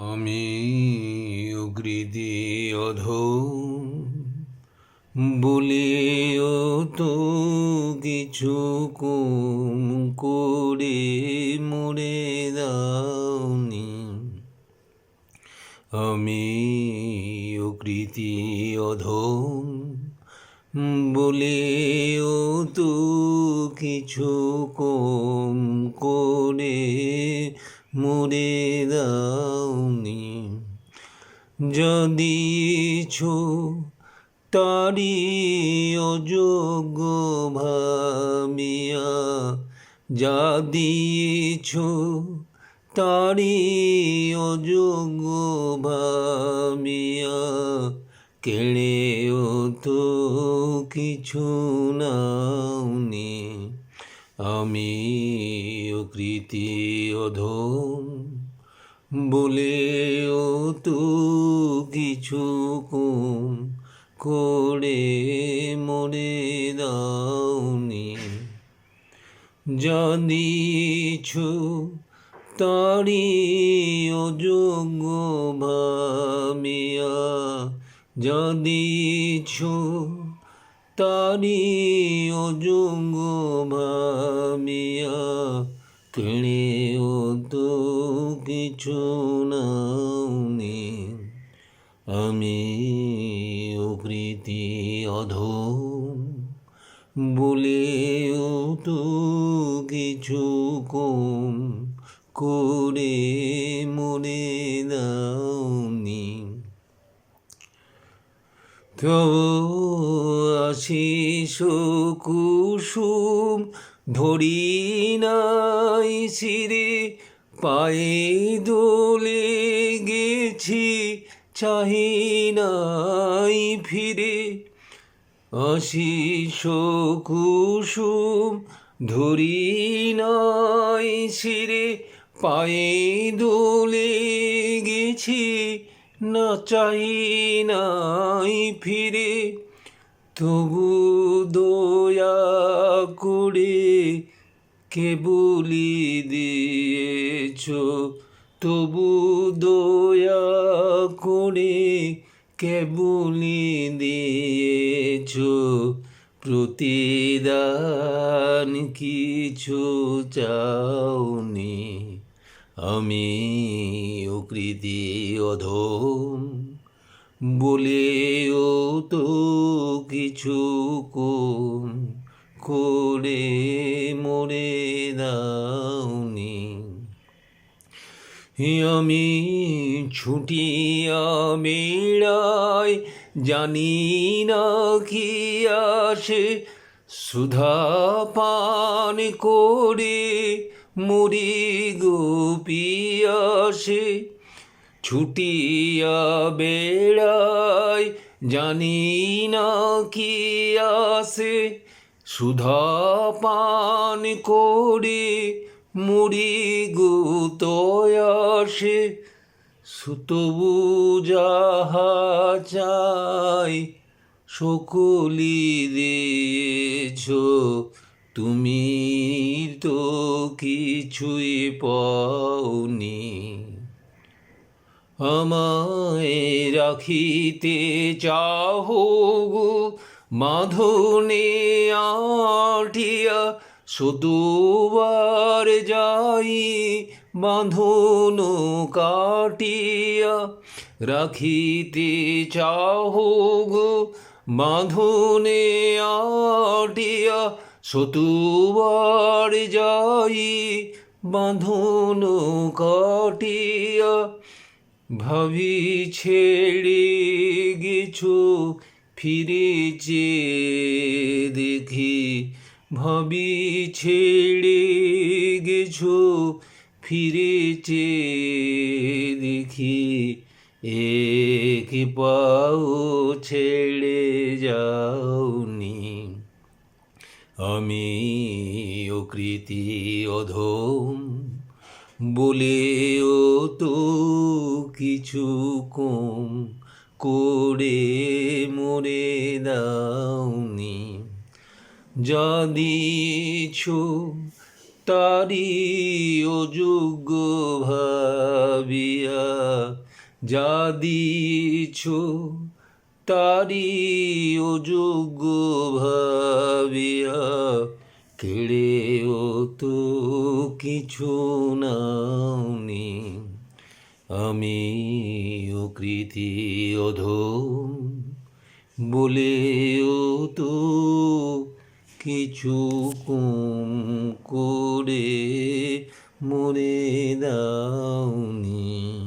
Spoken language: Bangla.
আমি অগ্রিদি অধ বলেও তো কিছু কম করে মরে দাওনি। আমি অকৃতি অধম। বলেও তো কিছু কম করে মরে দাওনি যদি ছো তারি অযোগ্য ভাবিয়া যা দিয়েছ তারি অযোগ্য ভাবিয়া কেড়েও তো কিছু নাওনি। আমি কৃতি অধম বলেও তো কিছু কম, করে মরে দাওনি। জানিছু তারি অযোগ্য ভামিয়া জানিছু তারি ভামিয়া কেড়েও তো কিছু নাওনি। আমি অকৃতি অধম বলেও তো কিছু কম করে মনে দাওনি তব আশিস কুসুম ধরি নাই শিরে পায়ে দোলে গেছি, চাহি নাই ফিরে। আশিস কুসুম ধরি নাই শিরে পায়ে দোলে গেছি, না চাই নাই ফিরে। তবু দয়া করে কেবলি দিয়েছ। তবু দয়া করে কেবলি দিয়েছ। প্রতিদান কিছু চাওনি। আমি অকৃতি অধম বলেও তো কিছু কম করে মরে দাওনি। আমি ছুটিয়া মেড়াই জানি না কি আসে, সুধা পান করে মরি গোপিয়াসে ছুটিয়া বেড়াই জানি না কি আসে সুধা পান করে, মুড়ি গুতয়াসে সুতবু যাহা চাই, সকলি দিয়েছ। তুমি তো কিছুই পাওনি। আমায় রাখিতে চাহ গো। মাধনে আটিয়া সদুবার যাই বাঁধন কাটিয়া রাখিতে চাহ গো। বাঁধনে আটিয়া সতুবার যাই বাঁধন কাটিয়া ভাবি ছেড়ে গেছো ফিরেছে দেখি। ভাবি ছেড়ে গেছো ফিরেছে দেখি। এক পাও ছেড়ে যাওনি। আমি অকৃতি অধম বলেও তো কিছু কম করে মরে দাওনি। যা দিয়েছ তারি অযোগ্য ভাব ভাবিয়া যা দিছ তারি অযোগ্য ভাবিয়া কেড়েও তো কিছু নাওনি। আমি ও কৃতি অধম বলেও তো কিছু কম করে মরে দাওনি।